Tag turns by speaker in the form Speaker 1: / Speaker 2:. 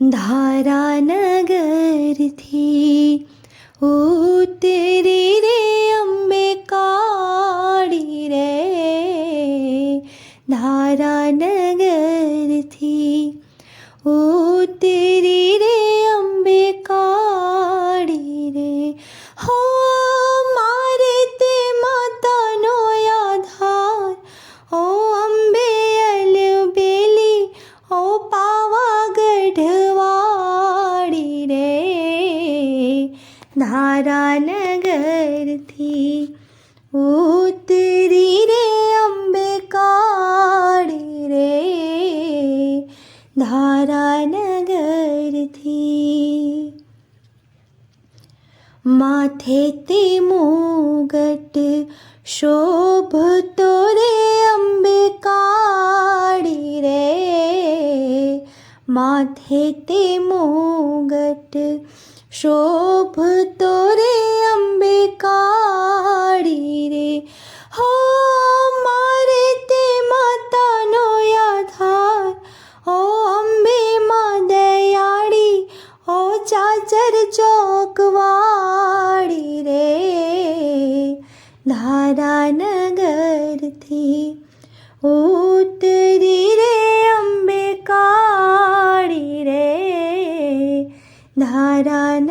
Speaker 1: ધારાનગરથી ઉતરી રે અંબે કાળી રે ધારાનગરથી ઉતરી રે અંબે કાળી રે હો મારે ધારાનગરથી ઉતરી રે અંબે કાળી રે ધારાનગરથી માથે તે મુગટ શોભતો રે માથે તે મોગટ. શોભતો રે અંબે કાળી રે. હો, મારે તે માતાનો આધાર. ઓ અંબે માં દયાળી. ઓ ચાચર ચોકવાળી રે. ધારાનગરથી ઉતરી રે ധാരാന